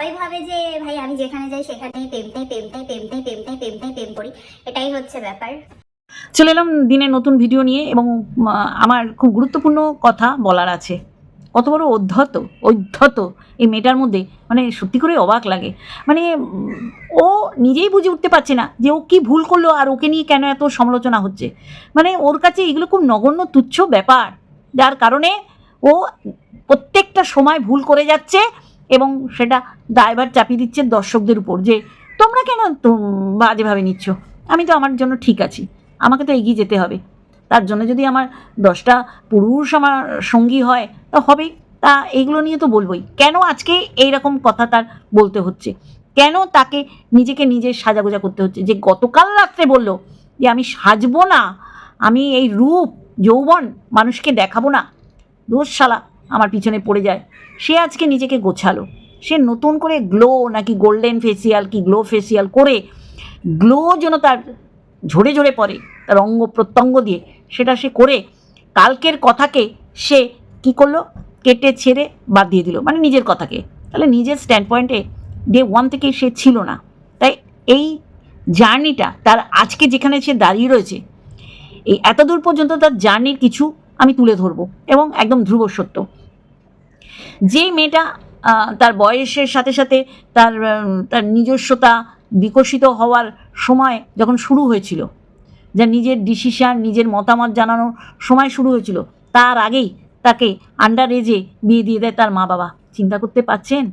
সবাই ভাবে যে, ভাই, আমি যেখানে যাই, সেখানেই প্রেমটাই প্রেমটাই প্রেমটাই প্রেমটাই প্রেমটাই প্রেম করি। এটাই হচ্ছে ব্যাপার। চলে এলাম দিনের নতুন ভিডিও নিয়ে এবং আমার খুব গুরুত্বপূর্ণ কথা বলার আছে। কত বড় অধ্যত অধ্যত এই মেয়েটার মধ্যে। মানে সত্যি করে অবাক লাগে। মানে ও নিজেই বুঝে উঠতে পারছে না যে ও কি ভুল করল আর ওকে নিয়ে কেন এত সমালোচনা হচ্ছে। মানে ওর কাছে এগুলো খুব নগণ্য, তুচ্ছ ব্যাপার। যার কারণে ও প্রত্যেকটা সময় ভুল করে যাচ্ছে। এবং সেটা দায়ভার চাপিয়ে দিচ্ছে দর্শকদের উপর যে, তোমরা কেন বাজেভাবে নিচ্ছ? আমি তো আমার জন্য ঠিক আছি। আমাকে তো এগিয়ে যেতে হবে। তার জন্য যদি আমার দশটা পুরুষ আমার সঙ্গী হয়, তা হবেই তা এইগুলো নিয়ে তো বলবোই। কেন আজকে এই রকম কথা তার বলতে হচ্ছে? কেন তাকে নিজেকে নিজে সাজাগোজা করতে হচ্ছে? যে গতকাল রাত্রে বলল যে, আমি সাজবো না। আমি এই রূপ, যৌবন মানুষকে দেখাবো না। দোষ শালা আমার পিছনে পড়ে যায়। সে আজকে নিজেকে গোছালো। সে নতুন করে গ্লো নাকি গোল্ডেন ফেসিয়াল কি গ্লো ফেসিয়াল করে গ্লো যেন তার ঝরে ঝরে পড়ে, তার অঙ্গ প্রত্যঙ্গ দিয়ে সেটা সে করে কালকের কথাকে সে কি করল? কেটে, ছেড়ে বাদ দিয়ে দিল। মানে নিজের কথাকে। তাহলে নিজের স্ট্যান্ড পয়েন্টে ডে ওয়ান থেকে সে ছিল না। তাই এই জার্নিটা তার আজকে যেখানে সে দাঁড়িয়ে রয়েছে, এই এতদূর পর্যন্ত তার জার্নির কিছু আমি তুলে ধরবো এবং একদম ধ্রুব সত্য। যে মেয়েটা তার বয়সের সাথে সাথে তার তার নিজস্বতা বিকশিত হওয়ার সময় যখন শুরু হয়েছিল, যা নিজের ডিসিশান নিজের মতামত জানানোর সময় শুরু হয়েছিল, তার আগেই তাকে আন্ডার এজে বিয়ে দিয়ে দেয় তার মা বাবা চিন্তা করতে পারছেন?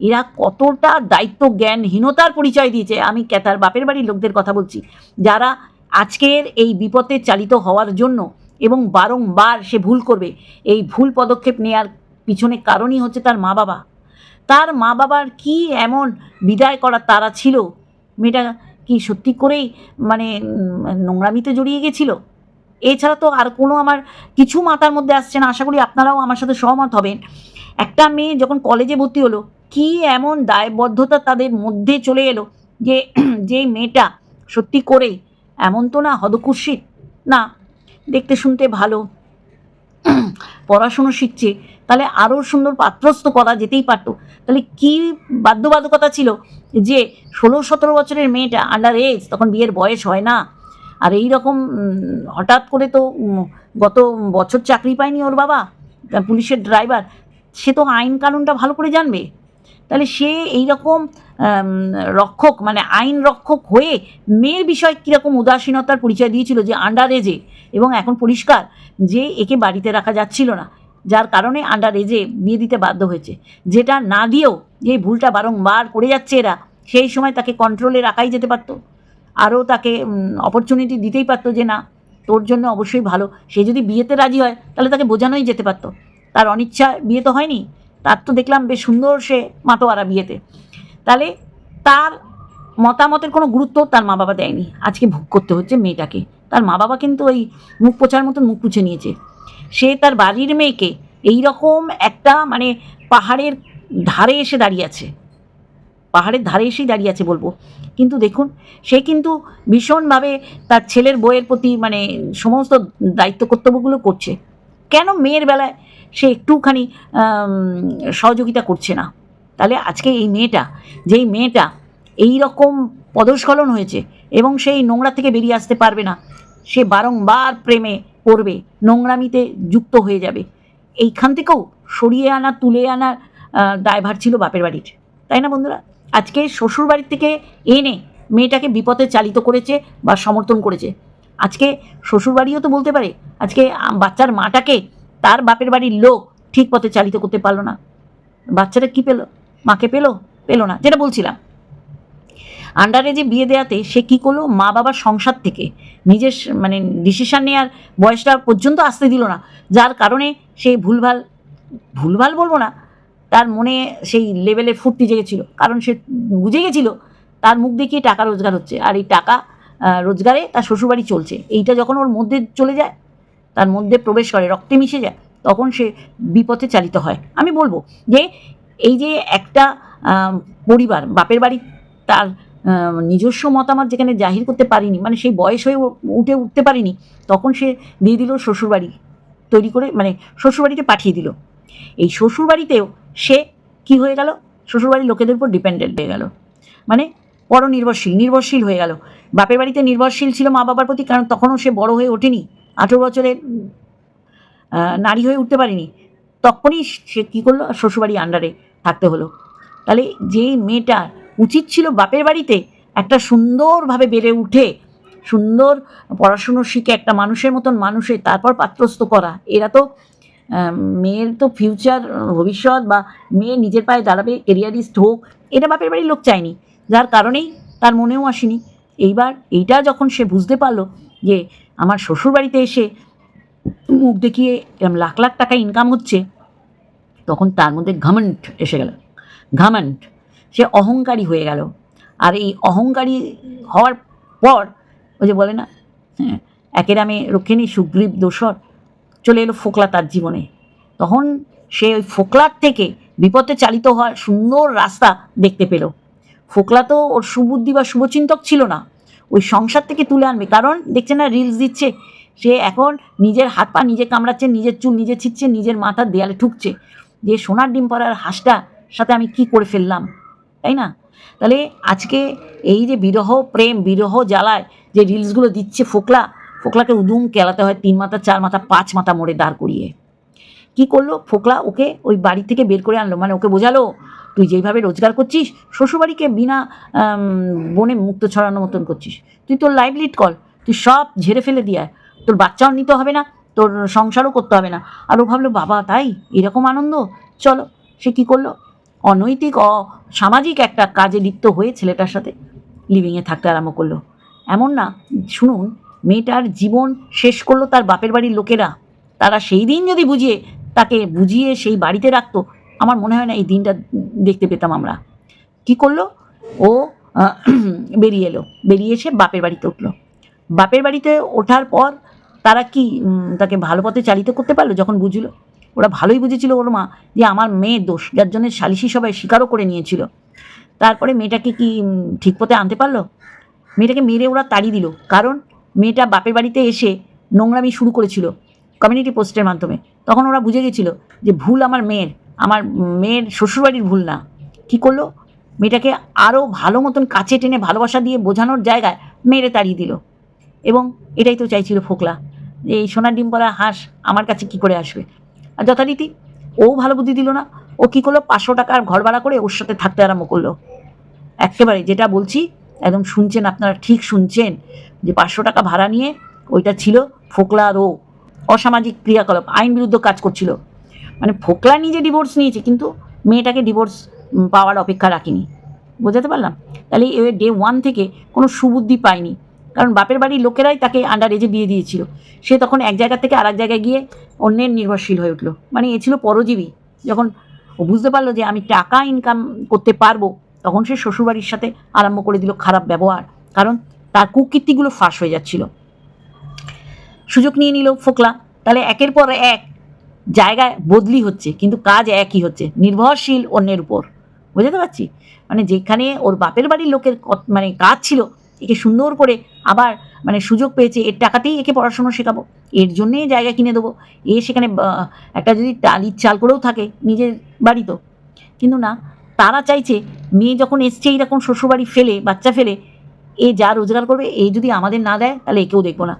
এরা কতটা দায়িত্ব জ্ঞানহীনতার পরিচয় দিয়েছে। আমি কে- তার বাপের বাড়ির লোকদের কথা বলছি। যারা আজকের এই বিপদে চালিত হওয়ার জন্য এবং বারংবার সে ভুল করবে, এই ভুল পদক্ষেপ নেওয়ার পিছনে কারণই হচ্ছে তার মা বাবা। তার মা বাবার কি এমন বিদায় করার তারা ছিল? মেয়েটা কি সত্যি করেই মানে নোংরামিতে জড়িয়ে গেছিল? এছাড়া তো আর কোনো আমার কিছু মাথার মধ্যে আসছে না। আশা করি আপনারাও আমার সাথে সহমত হবেন। একটা মেয়ে যখন কলেজে ভর্তি হলো, কি এমন দায়বদ্ধতা তাদের মধ্যে চলে এলো যে যে মেয়েটা সত্যি করেই এমন তো না হদকুৎসিত না, দেখতে শুনতে ভালো। পড়াশুনো শিখছে তাহলে আরও সুন্দর পাত্রস্থ করা যেতেই পারতো। তাহলে কি বাধ্যবাধকতা ছিল যে ষোলো, সতেরো বছরের মেয়েটা আন্ডার এজ তখন বিয়ের বয়স হয় না। আর এই রকম হঠাৎ করে তো গত বছর চাকরি পায়নি ওর বাবা পুলিশের ড্রাইভার সে তো আইন কানুনটা ভালো করে জানবে। তাহলে সে এই রকম রক্ষক মানে আইন রক্ষক হয়ে মেয়ের বিষয়ে কীরকম উদাসীনতার পরিচয় দিয়েছিল যে আন্ডার এজে এবং এখন পরিষ্কার যে একে বাড়িতে রাখা যাচ্ছিল না। যার কারণে আন্ডার এজে বিয়ে দিতে বাধ্য হয়েছে। যেটা না দিয়েও যে ভুলটা বারংবার করে যাচ্ছে এরা, সেই সময় তাকে কন্ট্রোলে রাখাই যেতে পারতো। আরও তাকে অপরচুনিটি দিতেই পারতো যে না, তোর জন্য অবশ্যই ভালো। সে যদি বিয়েতে রাজি হয়, তাহলে তাকে বোঝানোই যেতে পারতো। তার অনিচ্ছা বিয়ে তো হয়নি, তার তো দেখলাম বেশ সুন্দর সে মাতোয়ারা বিয়েতে। তাহলে তার মতামতের কোনো গুরুত্ব তার মা বাবা দেয়নি। আজকে ভোগ করতে হচ্ছে মেয়েটাকে। তার মা বাবা কিন্তু ওই মুখ পোছার মতন মুখ পুছে নিয়েছে। সে তার বাড়ির মেয়েকে এই রকম একটা মানে পাহাড়ের ধারে এসে দাঁড়িয়ে আছে। পাহাড়ের ধারে এসেই দাঁড়িয়ে আছে বলব। কিন্তু দেখুন, সে কিন্তু ভীষণভাবে তার ছেলের বইয়ের প্রতি মানে সমস্ত দায়িত্ব কর্তব্যগুলো করছে। কেন মেয়ের বেলায় সে একটুখানি সহযোগিতা করছে না? তাহলে আজকে এই মেয়েটা, যেই মেয়েটা এই রকম পদস্খলন হয়েছে এবং সেই নোংরা থেকে বেরিয়ে আসতে পারবে না, সে বারংবার প্রেমে পড়বে, নোংরামিতে যুক্ত হয়ে যাবে। এইখান থেকেও সরিয়ে আনা, তুলে আনার দায়ভার ছিল বাপের বাড়ির। তাই না বন্ধুরা? আজকে শ্বশুর বাড়ির থেকে এনে মেয়েটাকে বিপথে চালিত করেছে বা সমর্থন করেছে। আজকে শ্বশুর বাড়িও তো বলতে পারে, আজকে বাচ্চার মাটাকে তার বাপের বাড়ির লোক ঠিক পথে চালিত করতে পারল না। বাচ্চাটা কি পেল? মাকে পেল? পেল না, যেটা বলছিলাম। আন্ডারে যে বিয়ে দেওয়াতে সে কী করল? মা বাবার সংসার থেকে। নিজের মানে ডিসিশান নেওয়ার বয়সটা পর্যন্ত আসতে দিল না। যার কারণে সে ভুলভাল ভুলভাল বলব না, তার মনে সেই লেভেলে ফুর্তি জেগেছিল। কারণ সে বুঝে গেছিল, তার মুখ দেখিয়ে টাকা রোজগার হচ্ছে। আর এই টাকা রোজগারে তার শ্বশুরবাড়ি চলছে। এইটা যখন ওর মধ্যে চলে যায়, তার মধ্যে প্রবেশ করে, রক্তে মিশে যায়, তখন সে বিপথে চালিত হয়। আমি বলব যে, এই যে একটা পরিবার, বাপের বাড়ি, তার নিজস্ব মতামত যেখানে জাহির করতে পারিনি মানে সেই বয়স হয়ে উঠে উঠতে পারিনি, তখন সে দিয়ে দিল শ্বশুরবাড়ি তৈরি করে মানে শ্বশুরবাড়িতে পাঠিয়ে দিল। এই শ্বশুরবাড়িতেও সে কি হয়ে গেল? শ্বশুরবাড়ির লোকেদের উপর ডিপেন্ডেন্ট হয়ে গেল। মানে পরনির্ভরশীল, নির্ভরশীল হয়ে গেল। বাপের বাড়িতে নির্ভরশীল ছিল মা বাবার প্রতি, কারণ তখনও সে বড় হয়ে ওঠেনি। আঠেরো বছরের নারী হয়ে উঠতে পারেনি। তখনই সে কী করল? শ্বশুরবাড়ি আন্ডারে থাকতে হলো। তাহলে যেই মেয়েটা উচিত ছিল বাপের বাড়িতে একটা সুন্দরভাবে বেড়ে উঠে, সুন্দর পড়াশুনো শিখে একটা মানুষের মতন মানুষের তারপর পাত্রস্থ করা। এরা তো মেয়ের তো ফিউচার ভবিষ্যৎ বা মেয়ে নিজের পায়ে দাঁড়াবে কেরিয়ারিস্ট হোক, এটা বাপের বাড়ির লোক চায়নি। যার কারণেই তার মনেও আসেনি। এইবার এইটা যখন সে বুঝতে পারল যে আমার শ্বশুর বাড়িতে এসে মুখ দেখিয়ে এরকম লাখ লাখ টাকা ইনকাম হচ্ছে, তখন তার মধ্যে ঘামেন্ট এসে গেল। ঘামেন্ট সে অহংকারী হয়ে গেল। আর এই অহংকারী হওয়ার পর ওই যে বলে না হ্যাঁ একের আমি রক্ষিণী সুগ্রীব দোসর চলে এলো ফোকলা তার জীবনে। তখন সে ওই ফোকলার থেকে বিপদে চালিত হওয়ার সুন্দর রাস্তা দেখতে পেল। ফোকলা তো ওর সুবুদ্ধি বা শুভচিন্তক ছিল না, ওই সংসার থেকে তুলে আনবে। কারণ দেখছে না রিলস দিচ্ছে। সে এখন নিজের হাত পা নিজে কামড়াচ্ছে, নিজের চুল নিজে ছিটছে নিজের মাথার দেয়ালে ঠুকছে। যে সোনার ডিম পরার হাঁসটা সাথে আমি কি করে ফেললাম? তাই না? তাহলে আজকে এই যে বিরহ প্রেম, বিরহ জ্বালায় যে রিলসগুলো দিচ্ছে ফোকলা, ফোকলাকে উদুম কেলাতে হয় তিন মাথা, চার মাথা, পাঁচ মাথা মোড়ে দাঁড় করিয়ে। কি করল? ফোকলা ওকে ওই বাড়ি থেকে বের করে আনলো। মানে ওকে বোঝালো, তুই যেইভাবে রোজগার করছিস, শ্বশুরবাড়িকে বিনা বনে মুক্ত ছড়ানোর মতন করছিস। তুই তোর লাইভ লিড কর, তুই সব ঝেড়ে ফেলে দিয়ে। তোর বাচ্চাও নিতে হবে না, তোর সংসারও করতে হবে না। আর ও ভাবলো, বাবা, তাই? এরকম আনন্দ? চলো, সে কি করল? অনৈতিক সামাজিক একটা কাজে লিপ্ত হয়ে ছেলেটার সাথে লিভিংয়ে থাকতে আরম্ভ করল। এমন না, শুনুন, মেয়েটার জীবন শেষ করল তার বাপের বাড়ির লোকেরা। তারা সেই দিন যদি বুঝিয়ে, তাকে বুঝিয়ে সেই বাড়িতে রাখতো, আমার মনে হয় না এই দিনটা দেখতে পেতাম আমরা। কি করল? ও বেরিয়ে এলো। বেরিয়ে এসে বাপের বাড়িতে উঠল। বাপের বাড়িতে ওঠার পর তারা কি তাকে ভালো পথে চালিত করতে পারল যখন বুঝলো? ওরা ভালোই বুঝেছিল ওর মা যে আমার মেয়ে দোষ, যার জন্য সালিশি সবাই স্বীকারও করে নিয়েছিল। তারপরে মেয়েটাকে কি ঠিক পথে আনতে পারল? মেয়েটাকে মেরে ওরা তাড়িয়ে দিল, কারণ মেয়েটা বাপের বাড়িতে এসে নোংরামি শুরু করেছিল কমিউনিটি পোস্টের মাধ্যমে। তখন ওরা বুঝে গেছিল যে ভুল আমার মেয়ের আমার মেয়ের শ্বশুরবাড়ির ভুল না। কী করল? মেয়েটাকে আরও ভালো মতন কাছে টেনে ভালোবাসা দিয়ে বোঝানোর জায়গায় মেরে তাড়িয়ে দিল। এবং এটাই তো চাইছিল ফোকলা, যে এই সোনার ডিম পরা হাঁস আমার কাছে কি করে আসবে? আর যথারীতি, ও ভালো বুদ্ধি দিল না। ও কী করল? পাঁচশো টাকার ঘর ভাড়া করে ওর সাথে থাকতে আরম্ভ করল। একেবারে যেটা বলছি, একদম শুনছেন আপনারা, ঠিক শুনছেন যে পাঁচশো টাকা ভাড়া নিয়ে ওইটা ছিল ফোকলার ও অসামাজিক ক্রিয়াকলাপ, আইন বিরুদ্ধ কাজ করছিল। মানে ফোকলা নিজে ডিভোর্স নিয়েছে, কিন্তু মেয়েটাকে ডিভোর্স পাওয়ার অপেক্ষা রাখিনি। বোঝাতে পারলাম? তাহলে ডে ওয়ান থেকে কোনো সুবুদ্ধি পায়নি। কারণ বাপের বাড়ির লোকেরাই তাকে আন্ডার এজে বিয়ে দিয়েছিল। সে তখন এক জায়গা থেকে আরেক জায়গায় গিয়ে অন্যের নির্ভরশীল হয়ে উঠল। মানে এ ছিল পরজীবী। যখন ও বুঝতে পারল যে আমি টাকা ইনকাম করতে পারব, তখন সে শ্বশুরবাড়ির সাথে আরম্ভ করে দিল খারাপ ব্যবহার। কারণ তার কুকীর্তিগুলো ফাঁস হয়ে যাচ্ছিল। সুযোগ নিয়ে নিল ফোকলা। তাহলে একের পর এক জায়গায় বদলি হচ্ছে, কিন্তু কাজ একই হচ্ছে, নির্ভরশীল অন্যের উপর। বুঝতে পারছি? মানে যেখানে ওর বাপের বাড়ির লোকের মানে কাজ ছিল একে সুন্দর করে আবার মানে সুযোগ পেয়েছে এর টাকাতেই একে পড়াশুনো শেখাবো। এর জন্যেই জায়গা কিনে দেবো। এ সেখানে একটা যদি টালির চাল করেও থাকে নিজের বাড়ি তো। কিন্তু না তারা চাইছে মেয়ে যখন এসছে এইরকম শ্বশুরবাড়ি ফেলে বাচ্চা ফেলে এ যা রোজগার করবে এই যদি আমাদের না দেয় তাহলে একেও দেখব না।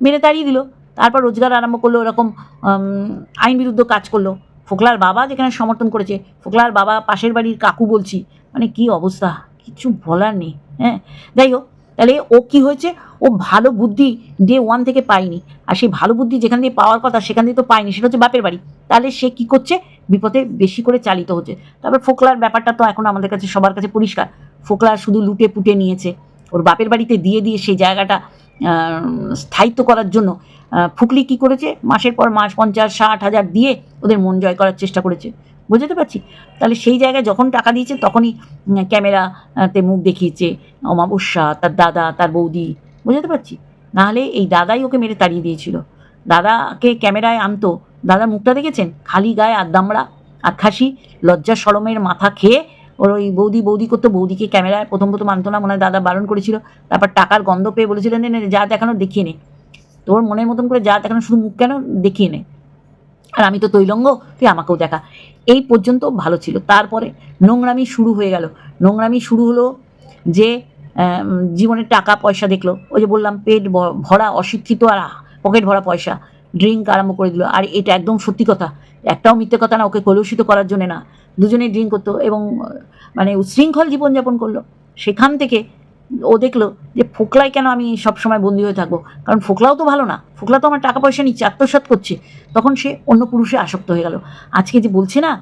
মেরে তাড়িয়ে দিল। তারপর রোজগার আরম্ভ করল এরকম উম, আইন বিরুদ্ধ কাজ করল। ফোকলার বাবা যেখানে সমর্থন করেছে ফোকলার বাবা পাশের বাড়ির কাকু বলছি মানে কি অবস্থা? কিছু বলার নেই হ্যাঁ? যাই হোক তাহলে ও কি হয়েছে? ও ভালো বুদ্ধি ডে ওয়ান থেকে পায়নি। আর সেই ভালো বুদ্ধি যেখান দিয়ে পাওয়ার কথা সেখান দিয়ে তো পায়নি, সেটা হচ্ছে বাপের বাড়ি। তাহলে সে কি করছে? বিপদে বেশি করে চালিত হচ্ছে। তারপর ফোকলার ব্যাপারটা তো এখন আমাদের কাছে, সবার কাছে পরিষ্কার। ফোকলা শুধু লুটে পুটে নিয়েছে। ওর বাপের বাড়িতে দিয়ে দিয়ে সেই জায়গাটা স্থায়িত্ব করার জন্য ফুকলি কি করেছে? মাসের পর মাস পঞ্চাশ, ষাট হাজার দিয়ে ওদের মন জয় করার চেষ্টা করেছে। বুঝতে পারছি? তাহলে সেই জায়গায় যখন টাকা দিয়েছে তখনই ক্যামেরাতে মুখ দেখিয়েছে অমাবস্যা, তার দাদা, তার বৌদি, বুঝতে পারছি? নাহলে এই দাদাই ওকে মেরে তাড়িয়ে দিয়েছিল। দাদাকে ক্যামেরায় আনতো। দাদার মুখটা দেখেছেন? খালি গায়ে আর দামড়া আর খাসি, লজ্জা সরমের মাথা খেয়ে ওর ওই বৌদি বৌদি করতো। বৌদিকে ক্যামেরায় প্রথম প্রথম আনতো না, মনে হয় দাদা বারণ করেছিল। তারপর টাকার গন্ধ পেয়ে বলেছিলেন যা দেখানো দেখিয়ে নে। তোর মনের মতন করে যা দেখানো শুধু মুখ কেন দেখিয়ে নে? আর আমি তো তৈলঙ্গ, তুই আমাকেও দেখা। এই পর্যন্ত ভালো ছিল। তারপরে নোংরামি শুরু হয়ে গেল। নোংরামি শুরু হলো যে আম, জীবনের টাকা পয়সা দেখল। ওই যে বললাম পেট ভরা অশিক্ষিত আর পকেট ভরা পয়সা। ড্রিঙ্ক আরম্ভ করে দিল। আর এটা একদম সত্যি কথা। একটাও মিথ্যে কথা না ওকে কলুষিত করার জন্য না। দুজনেই ড্রিঙ্ক করতো এবং মানে উচ্ছৃঙ্খল জীবনযাপন করল। সেখান থেকে ও দেখল যে ফোকলায় কেন আমি সবসময় বন্দি হয়ে থাকব? কারণ ফোকলাও তো ভালো না। ফোকলা তো আমার টাকা পয়সা নিচ্ছে, আত্মসাৎ করছে। তখন সে অন্য পুরুষে আসক্ত হয়ে গেল। আজকে যে বলছে না,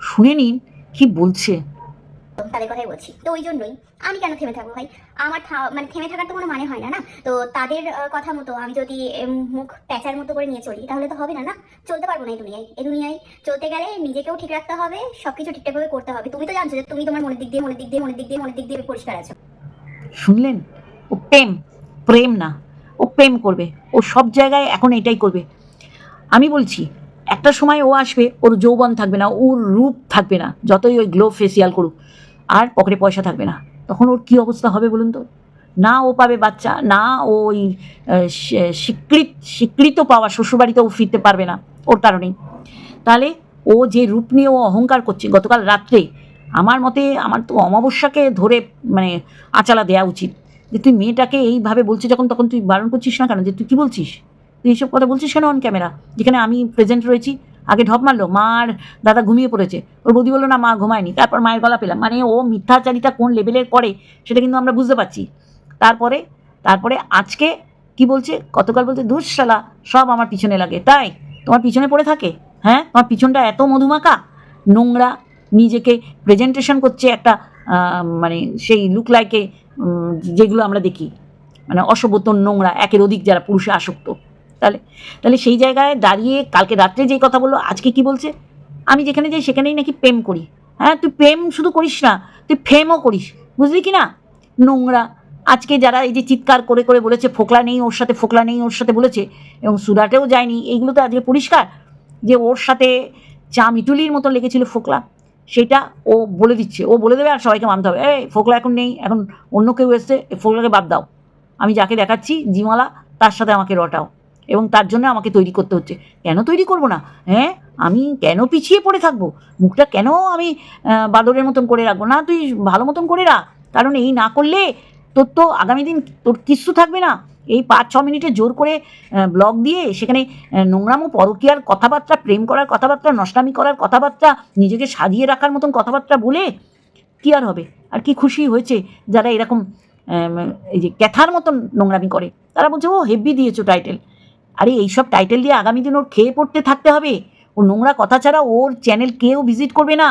শুনে নিন কি বলছে। তাদের কথাই বলছি। তো ওই জন্যই আমি কেন থেমে থাকব ভাই? আমার মানে থেমে থাকার তো কোনো মানে হয় না না? তো তাদের কথা মতো আমি যদি মুখ প্যাঁচার মতো করে নিয়ে চলি, তাহলে তো হবে না না? চলতে পারব না এই দুনিয়ায়। এই দুনিয়ায় চলতে গেলে নিজেকেও ঠিক রাখতে হবে, সবকিছু ঠিকঠাকভাবে করতে হবে। তুমি তো জানছো যে তুমি তোমার মনের দিক দিয়ে, মনের দিক দিয়ে, মনের দিক দিয়ে, মনের দিক দিয়ে পরিষ্কার আছো। শুনলেন? ও প্রেম প্রেম না, ও প্রেম করবে। ও সব জায়গায় এখন এটাই করবে। আমি বলছি, একটা সময় ও আসবে, ওর যৌবন থাকবে না, ওর রূপ থাকবে না, যতই ওই গ্লো ফেসিয়াল করুক, আর পকেটে পয়সা থাকবে না। তখন ওর কী অবস্থা হবে বলুন তো? না ও পাবে বাচ্চা, না ওই স্বীকৃত স্বীকৃত পাওয়া শ্বশুরবাড়িতে ও ফিরতে পারবে না, ওর কারণেই। তাহলে ও যে রূপ নিয়ে ও অহংকার করছে, গতকাল রাত্রে আমার মতে আমার তো অমাবস্যাকে ধরে মানে আচালা দেওয়া উচিত। যে তুই মেয়েটাকে এইভাবে বলছিস, যখন তখন তুই বারণ করছিস না কেন? যে তুই কী বলছিস? তুই এইসব কথা বলছিস কেন অন ক্যামেরা যেখানে আমি প্রেজেন্ট রয়েছি, আগে ঢপ মারলো মার দাদা ঘুমিয়ে পড়েছে। ওর বৌদি বলল, না, মা ঘুমায়নি। তারপর মায়ের গলা পেলাম। মানে ও মিথ্যাচারিতা কোন লেভেলের করে, সেটা কিন্তু আমরা বুঝতে পারছি। তারপরে তারপরে আজকে কি বলছে? গতকাল বলছে দুঃশালা সব আমার পিছনে লাগে। তাই? তোমার পিছনে পড়ে থাকে? হ্যাঁ? তোমার পিছনটা এত মধুমাখা? নোংরা নিজেকে প্রেজেন্টেশন করছে একটা মানে সেই লুক লাইকে যেগুলো আমরা দেখি মানে অসভ্যত নোংরা, একের অধিক যারা পুরুষে আসক্ত। তাহলে তাহলে সেই জায়গায় দাঁড়িয়ে কালকে রাত্রে যেই কথা বলল, আজকে কি বলছে? আমি যেখানে যাই সেখানেই নাকি প্রেম করি। হ্যাঁ তুই প্রেম শুধু করিস না, তুই ফেমও করিস, বুঝলি কি না? নোংরা, আজকে যারা এই যে চিৎকার করে করে বলেছে, ফোকলা নেই ওর সাথে, ফোকলা নেই ওর সাথে বলেছে, এবং সুরাটেও যায়নি, এইগুলো তো আজকে পরিষ্কার, যে ওর সাথে চা মিটুলির মতো লেগেছিল ফোকলা। সেটা ও বলে দিচ্ছে। ও বলে দেবে আর সবাইকে মানতে হবে। এই ফোকলা এখন নেই, এখন অন্য কেউ এসছে ফোকলাকে বাদ দাও। আমি যাকে দেখাচ্ছি, জিমালা, তার সাথে আমাকে রটাও। এবং তার জন্য আমাকে তৈরি করতে হচ্ছে। কেন তৈরি করব না? হ্যাঁ আমি কেন পিছিয়ে পড়ে থাকব? মুখটা কেন আমি বাদরের মতন করে রাখব? না, তুই ভালো মতন করে রাখ কারণ এই না করলে তোর তো আগামী দিন তোর কিচ্ছু থাকবে না। এই পাঁচ ছ মিনিটে জোর করে ব্লগ দিয়ে সেখানে নোংরামো পরকীয়ার কথাবার্তা, প্রেম করার কথাবার্তা, নষ্টামি করার কথাবার্তা, নিজেকে সাজিয়ে রাখার মতন কথাবার্তা বলে কি আর হবে? আর কি খুশি হয়েছে যারা এরকম এই যে ক্যাথার মতন নোংরামি করে? তারা বলছে, ও হেভি দিয়েছ টাইটেল আরে, এইসব টাইটেল দিয়ে আগামী দিন ওর খেয়ে পড়তে থাকতে হবে। ও নোংরা কথা ছাড়া ওর চ্যানেল কেউ ভিজিট করবে না।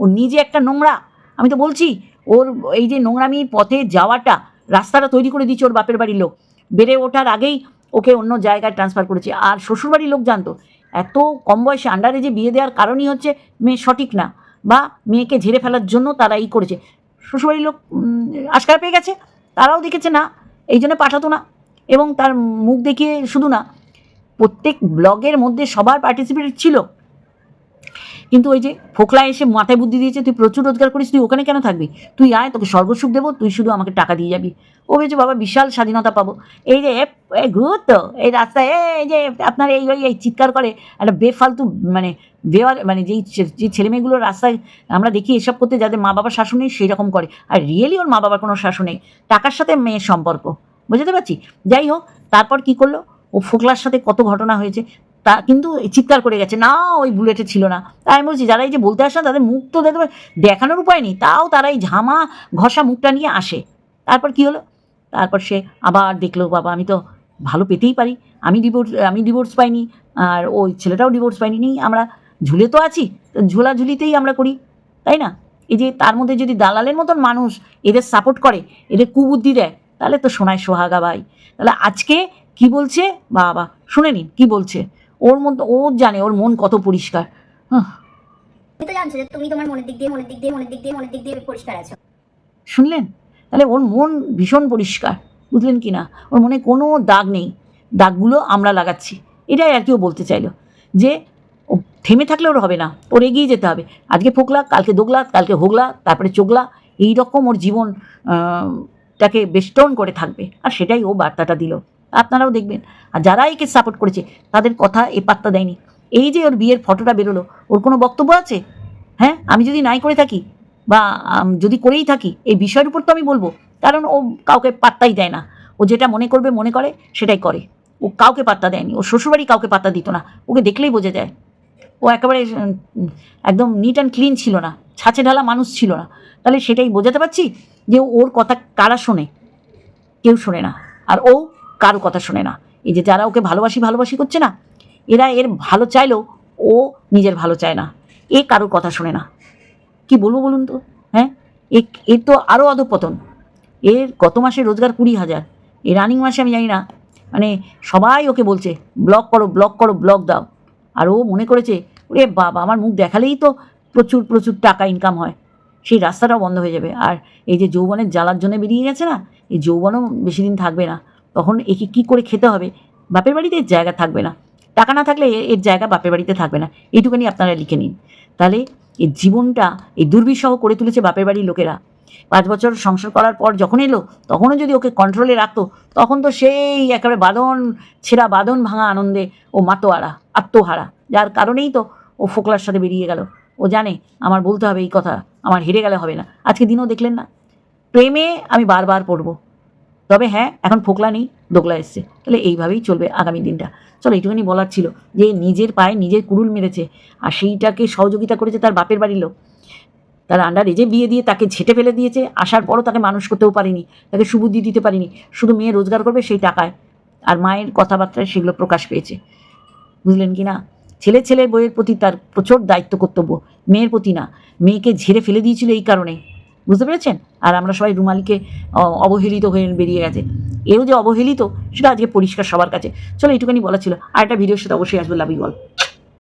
ও নিজে একটা নোংরা। আমি তো বলছি, ওর এই যে নোংরামির পথে যাওয়াটা, রাস্তাটা তৈরি করে দিচ্ছে ওর বাপের বাড়ির লোক। বেড়ে ওঠার আগেই ওকে অন্য জায়গায় ট্রান্সফার করেছে। আর শ্বশুরবাড়ির লোক জানতো, এত কম বয়সে আন্ডারে যে বিয়ে দেওয়ার কারণই হচ্ছে মেয়ে সঠিক না বা মেয়েকে ঝেড়ে ফেলার জন্য তারা এই করেছে। শ্বশুরবাড়ির লোক আশকার পেয়ে গেছে, তারাও দেখেছে না, এই জন্য পাঠাতো না এবং তার মুখ দেখিয়ে শুধু না, প্রত্যেক ব্লগের মধ্যে সবার পার্টিসিপেট ছিল। কিন্তু ওই যে ফোকলা এসে মাথায় বুদ্ধি দিয়েছে, তুই প্রচুর রোজগার করিস, তুই ওখানে কেন থাকবি? তুই আয়, তোকে স্বর্গসুখ দেবো, তুই শুধু আমাকে টাকা দিয়ে যাবি। ও ভেবেছে, বাবা, বিশাল স্বাধীনতা পাবো। এই যে, এই ঘুর এই রাস্তায়, এই যে আপনার এই, ওই, এই চিৎকার করে, একটা বেফালতু মানে বেওয়ার মানে যেই যে ছেলেমেয়েগুলো রাস্তায় আমরা দেখি এসব করতে, যাদের মা বাবার শাসন নেই সেই রকম করে। আর রিয়েলি ওর মা বাবার কোনো শাসন নেই। টাকার সাথে মেয়ের সম্পর্ক, বুঝতে পারছি? যাই হোক, তারপর কি করল? ও ফোকলার সাথে কত ঘটনা হয়েছে তা কিন্তু চিৎকার করে গেছে, না, ওই বুলেটে ছিল না। তাই আমি বলছি, যারা এই যে বলতে আসে না, তাদের মুখ তো দেখানোর উপায় নেই, তাও তারা এই ঝামা ঘষা মুখটা নিয়ে আসে। তারপর কি হলো? তারপর সে আবার দেখল, বাবা, আমি তো ভালো পেতেই পারি, আমি ডিভোর্স আমি ডিভোর্স পাইনি, আর ওই ছেলেটাও ডিভোর্স পাইনি, নেই, আমরা ঝুলে তো আছি, তো ঝোলাঝুলিতেই আমরা করি। তাই না? এই যে তার মধ্যে যদি দালালের মতন মানুষ এদের সাপোর্ট করে, এদের কুবুদ্ধি দেয়, তাহলে তো সোনায় সোহাগা ভাই। তাহলে আজকে কি বলছে? বাবা, শুনে নিন, কি বলছে? ওর মধ্যে ও জানে ওর মন কত পরিষ্কার। তুমি তো জানছো যে তুমি তোমার মনের দিক দিয়ে মনের দিক দিয়ে মনের দিক দিয়ে মনের দিক দিয়ে পরিষ্কার আছো। শুনলেন? তাহলে ওর মন ভীষণ পরিষ্কার বুঝলেন কি না? ওর মনে কোনো দাগ নেই। দাগগুলো আমরা লাগাচ্ছি। এটাই আর কি ও বলতে চাইলো। যে ও থেমে থাকলে ওর হবে না ওর এগিয়ে যেতে হবে। আজকে ফোকলা কালকে দোগলা কালকে হোগলা তারপরে চোগলা এই রকম ওর জীবন আহ, টাকে বেষ্টন করে থাকবে। আর সেটাই ও বার্তাটা দিল। আপনারাও দেখবেন। আর যারা একে সাপোর্ট করেছে, তাদের কথা এ পাত্তা দেয়নি। এই যে ওর বিয়ের ফটোটা বেরোলো, ওর কোনো বক্তব্য আছে? হ্যাঁ আমি যদি নাই করে থাকি বা যদি করেই থাকি, এই বিষয়ের উপর তো আমি বলব। কারণ ও কাউকে পাত্তাই দেয় না। ও যেটা মনে করবে, মনে করে, সেটাই করে। ও কাউকে পাত্তা দেয়নি। ও শ্বশুরবাড়ি কাউকে পাত্তা দিত না। ওকে দেখলেই বোঝা যায়। ও একেবারে একদম নিট অ্যান্ড ক্লিন ছিল না। ছাঁচে ঢালা মানুষ ছিল না। তাহলে সেটাই বোঝাতে পারছি যে ওর কথা কারা শোনে? কেউ শোনে না। আর ও কারও কথা শোনে না। এই যে যারা ওকে ভালোবাসি ভালোবাসি করছে না, এরা এর ভালো চাইলেও ও নিজের ভালো চায় না। এ কারোর কথা শোনে না। কি বলব বলুন তো? হ্যাঁ? এ, এর তো আরও অধপতন। এর গত মাসে রোজগার কুড়ি হাজার। এই রানিং মাসে আমি জানি না। মানে সবাই ওকে বলছে, ব্লক করো ব্লক করো, ব্লক দাও। আর ও মনে করেছে, ওরে বাবা, আমার মুখ দেখালেই তো প্রচুর প্রচুর টাকা ইনকাম হয়। সেই রাস্তাটাও বন্ধ হয়ে যাবে। আর এই যে যৌবনের জ্বালার জন্য বেরিয়ে গেছে না, এই যৌবনও বেশি দিন থাকবে না। তখন একে কী করে খেতে হবে? বাপের বাড়িতে এর জায়গা থাকবে না। টাকা না থাকলে এর জায়গা বাপের বাড়িতে থাকবে না। এইটুখানি আপনারা লিখে নিন। তাহলে এই জীবনটা এই দুর্বিষহ করে তুলেছে বাপের বাড়ির লোকেরা। পাঁচ বছর সংসার করার পর যখন এলো, তখনও যদি ওকে কন্ট্রোলে রাখতো, তখন তো সেই একেবারে বাদন ছেঁড়া বাদন ভাঙা আনন্দে ও মাতোয়ারা, আত্মহারা। যার কারণেই তো ও ফোকলার সাথে বেরিয়ে গেল। ও জানে, আমার বলতে হবে এই কথা, আমার হেরে গেলে হবে না। আজকে দিনও দেখলেন না। প্রেমে আমি বারবার পড়ব। তবে হ্যাঁ এখন ফোকলা নেই, দোকলা এসছে। তাহলে এইভাবেই চলবে আগামী দিনটা। চলো এইটুখানি বলার ছিল যে নিজের পায়ে নিজের কুড়ুল মেরেছে আর সেইটাকে সহযোগিতা করেছে তার বাপের বাড়ির লোক। তার আন্ডার এজে বিয়ে দিয়ে তাকে ঝেঁটে ফেলে দিয়েছে, আসার পরও তাকে মানুষ করতেও পারিনি, তাকে সুবুদ্ধি দিতে পারিনি। শুধু মেয়ে রোজগার করবে সেই টাকায় আর মায়ের কথাবার্তায় সেগুলো প্রকাশ পেয়েছে। বুঝলেন কি না? ছেলে ছেলের বইয়ের প্রতি তার প্রচুর দায়িত্ব কর্তব্য, মেয়ের প্রতি না। মেয়েকে ঝেড়ে ফেলে দিয়েছিল এই কারণে। বুঝতে পেরেছেন? আর আমরা সবাই রুমালিকে অবহেলিত হয়ে বেরিয়ে গেছে। এও যে অবহেলিত, সেটা আজকে পরিষ্কার সবার কাছে। চলো, এইটুখানি বলা ছিল। আর একটা ভিডিওর সাথে অবশ্যই আসবে লাভ ইউ অল।